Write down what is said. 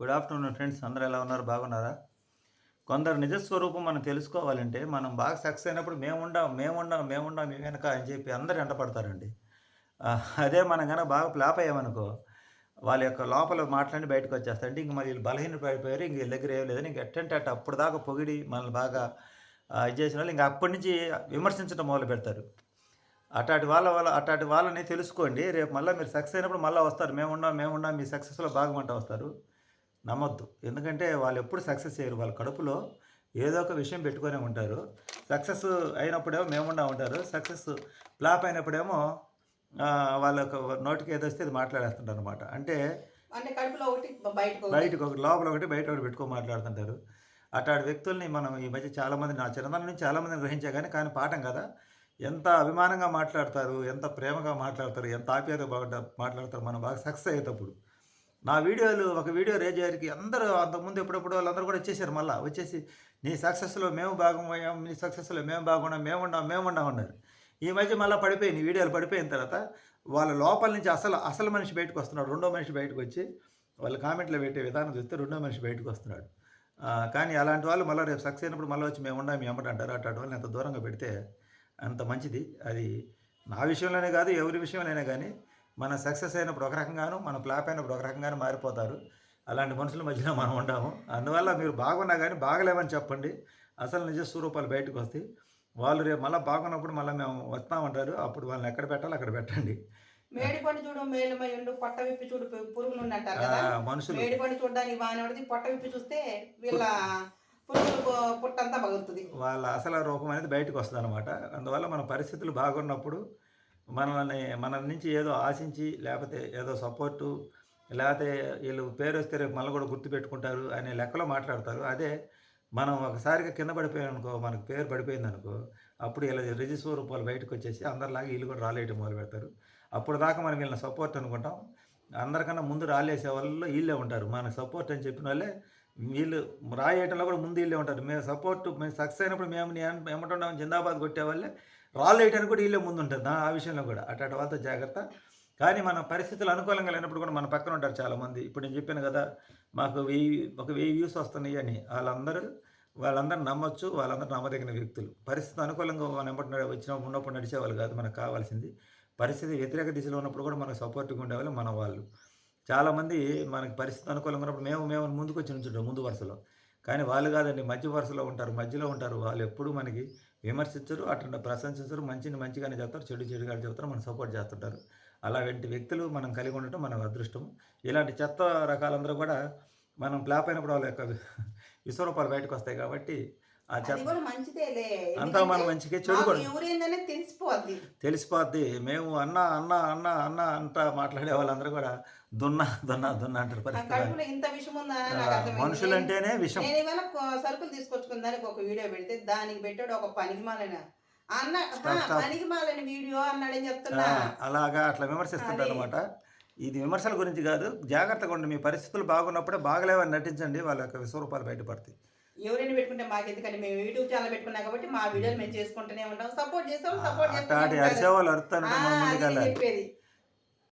Good afternoon friends అందరూ ఎలా ఉన్నారు? బాగున్నారా? కొందరు నిజస్వరూపం మనం తెలుసుకోవాలంటే మనం బాగా సక్సెస్ అయినప్పుడు మేముండాం మేముండాం మేముండాం మీ వెనక అని చెప్పి అందరు ఎండపడతారండి అదే మనం కనుక బాగా ఫ్లాప్ అయ్యామనుకో వాళ్ళ యొక్క లోపల మాట్లాడి బయటకు వచ్చేస్తారు. అంటే ఇంక మళ్ళీ బలహీన పడిపోయారు ఇంక దగ్గర ఏం లేదని ఇంక ఎట్టంటే అట్ట అప్పుడు దాకా పొగిడి మనల్ని బాగా ఇది చేసిన వాళ్ళు ఇంక అప్పటి నుంచి విమర్శించడం మొదలు పెడతారు. అట్లాంటి వాళ్ళ వాళ్ళ అట్లాంటి వాళ్ళని తెలుసుకోండి. రేపు మళ్ళీ మీరు సక్సెస్ అయినప్పుడు మళ్ళీ వస్తారు. మేమున్నాం మేమున్నాం మీ సక్సెస్లో భాగమంట వస్తారు. నమ్మొద్దు. ఎందుకంటే వాళ్ళు ఎప్పుడు సక్సెస్ చేయరు. వాళ్ళ కడుపులో ఏదో ఒక విషయం పెట్టుకొని ఉంటారు. సక్సెస్ అయినప్పుడేమో మేముండా ఉంటారు. సక్సెస్ ఫ్లాప్ అయినప్పుడేమో వాళ్ళ నోటికి ఏదో వస్తే అది మాట్లాడేస్తుంటారు అనమాట అంటే బయటకు ఒకటి. లోపల ఒకటి బయట ఒకటి పెట్టుకో మాట్లాడుతుంటారు. అట్లాంటి వ్యక్తుల్ని మనం ఈ మధ్య చాలామంది నా చిన్నతనం నుంచి చాలామందిని గ్రహించా కానీ కానీ పాఠం కదా. ఎంత అభిమానంగా మాట్లాడతారు ఎంత ప్రేమగా మాట్లాడతారు ఎంత ఆప్యాయత బాగా మాట్లాడతారు మనం బాగా సక్సెస్ అయ్యేటప్పుడు. నా వీడియోలు ఒక వీడియో రేజ్ అయ్యారికి అందరూ అంతకుముందు ఎప్పుడెప్పుడు వాళ్ళందరూ కూడా వచ్చేసారు మళ్ళీ. వచ్చేసి నీ సక్సెస్లో మేము భాగమయ్యాం నీ సక్సెస్లో మేము బాగున్నాం మేము ఉన్నాం మేము ఉన్నాం అన్నారు. ఈ మధ్య మళ్ళీ పడిపోయి నీ వీడియోలు పడిపోయిన తర్వాత వాళ్ళ లోపల నుంచి అసలు అసలు మనిషి బయటకు వస్తున్నాడు. రెండో మనిషి బయటకు వచ్చి వాళ్ళ కామెంట్లో పెట్టే విధానం చూస్తే రెండో మనిషి బయటకు వస్తున్నాడు. కానీ అలాంటి వాళ్ళు మళ్ళీ రేపు సక్సెస్ అయినప్పుడు మళ్ళీ వచ్చి మేము ఉండాం మేము అంటారు అటు వాళ్ళని ఎంత దూరంగా పెడితే అంత మంచిది. అది నా విషయంలోనే కాదు ఎవరి విషయంలోనే కానీ మన సక్సెస్ అయినప్పుడు ఒక రకంగాను మన ఫ్లాప్ అయినప్పుడు ఒక రకంగాను మారిపోతారు. అలాంటి మనుషుల మధ్యలో మనం ఉంటాము అందువల్ల మీరు బాగున్నా కానీ బాగలేమని చెప్పండి. అసలు నిజ స్వరూపాలు బయటకు వస్తాయి. వాళ్ళు రేపు మళ్ళీ బాగున్నప్పుడు మళ్ళీ మేము వస్తామంటారు అప్పుడు వాళ్ళని ఎక్కడ పెట్టాలో అక్కడ పెట్టండి. మేడి పండు చూడు మేలుమై ఉండు పొట్ట విప్పి చూడు పురుగులు అంటారు కదా? మనుషులు. మేడి పండు చూడడానికి బాగానే ఉంటుంది పొట్ట విప్పి చూస్తే వీళ్ళ పురుగులు పుట్టంతా పగులుతుంది. వాళ్ళ అసలు రూపం అనేది బయటకు వస్తుంది అనమాట అందువల్ల మన పరిస్థితులు బాగున్నప్పుడు మనల్ని మన నుంచి ఏదో ఆశించి లేకపోతే ఏదో సపోర్టు లేకపోతే వీళ్ళు పేరు వస్తే రేపు మళ్ళీ కూడా గుర్తుపెట్టుకుంటారు అనే లెక్కలో మాట్లాడతారు. అదే మనం ఒకసారిగా కింద పడిపోయాం అనుకో మనకు పేరు పడిపోయింది అనుకో అప్పుడు ఇలా రిజిస్టర్ రూపాయలు బయటకు వచ్చేసి అందరిలాగా వీళ్ళు కూడా రాలేయటం మొదలు పెడతారు. అప్పుడు దాకా మనం వీళ్ళని సపోర్ట్ అనుకుంటాం. అందరికన్నా ముందు రాలేసే వాళ్ళు వీళ్ళే ఉంటారు. మన సపోర్ట్ అని చెప్పిన వాళ్ళే వీళ్ళు రాయేయటంలో కూడా ముందు వీళ్ళే ఉంటారు. మేము సపోర్ట్ మేము సక్సెస్ అయినప్పుడు మేము ఏమంటున్నాం జిందాబాద్ కొట్టే వాళ్ళే. రాళ్ళు వేయటానికి కూడా వీళ్ళే ముందు ఉంటుంది ఆ విషయంలో కూడా. అటు వాళ్ళతో జాగ్రత్త. కానీ మన పరిస్థితులు అనుకూలంగా లేనప్పుడు కూడా మన పక్కన ఉంటారు చాలామంది. ఇప్పుడు నేను చెప్పాను కదా మాకు వెయ్యి ఒక వెయ్యి వ్యూస్ వస్తున్నాయి అని. వాళ్ళందరూ వాళ్ళందరూ నమ్మొచ్చు వాళ్ళందరూ నమ్మదగిన వ్యక్తులు. పరిస్థితి అనుకూలంగా మన వెంబడి వచ్చిన ఉన్నప్పుడు నడిచేవాళ్ళు కాదు మనకు కావాల్సింది. పరిస్థితి వ్యతిరేక దిశలో ఉన్నప్పుడు కూడా మనకు సపోర్ట్గా ఉండేవాళ్ళు మన వాళ్ళు. చాలామంది మనకి పరిస్థితి అనుకూలంగా ఉన్నప్పుడు మేము మేము ముందుకు వచ్చి నుంచుంటాం ముందు వరుసలో. కానీ వాళ్ళు కాదండి మధ్య వరుసలో ఉంటారు మధ్యలో ఉంటారు. వాళ్ళు ఎప్పుడూ మనకి విమర్శించరు అటు ప్రశంసించరు మంచిని మంచిగానే చెప్తారు చెడు చెడుగా చెప్తారు మనం సపోర్ట్ చేస్తుంటారు. అలాంటి వ్యక్తులు మనం కలిగి ఉండటం మన అదృష్టం. ఇలాంటి చెత్త రకాలందరూ కూడా మనం ప్లాప్ అయినప్పుడు వాళ్ళ యొక్క విశ్వరూపాలు బయటకు వస్తాయి కాబట్టి అంతా మన మంచికే చెడు తెలిసిపోద్ది. తెలిసిపోద్ది. మేము అన్న అన్న అన్న అన్న అంతా మాట్లాడే వాళ్ళందరూ కూడా దున్నా దున్నా దున్నా అంటారు పరిస్థితి ఇంత విషయం ఉందా. మనుషులు అంటేనే విషం. నేను ఏమైనా కొ- సరుకులు తీసుకొచ్చుకున్న దానికి ఒక వీడియో పెడితే దానికి పెట్టాడు ఒక పనికిమాలైన. అన్న. పనికిమాలని వీడియో అన్నాడని ఆ, చెప్తున్నా. అలాగా అట్లా విమర్శిస్తుంటారు అనమాట ఇది విమర్శల గురించి కాదు జాగ్రత్తగా ఉండి మీ పరిస్థితులు బాగున్నప్పుడే బాగలేవని నటించండి. వాళ్ళ యొక్క విశ్వరూపాలు బయటపడతాయి. ఎవరైనా పెట్టుకుంటే మాకెందుకని మేము యూట్యూబ్ ఛానల్ పెట్టుకున్నాం కాబట్టి మా వీడియోలు మేము. చేసుకుంటూనే ఉంటాం. సపోర్ట్ చేస్తాం సపోర్ట్ ముందుకెళ్ళాలి చెప్పేది.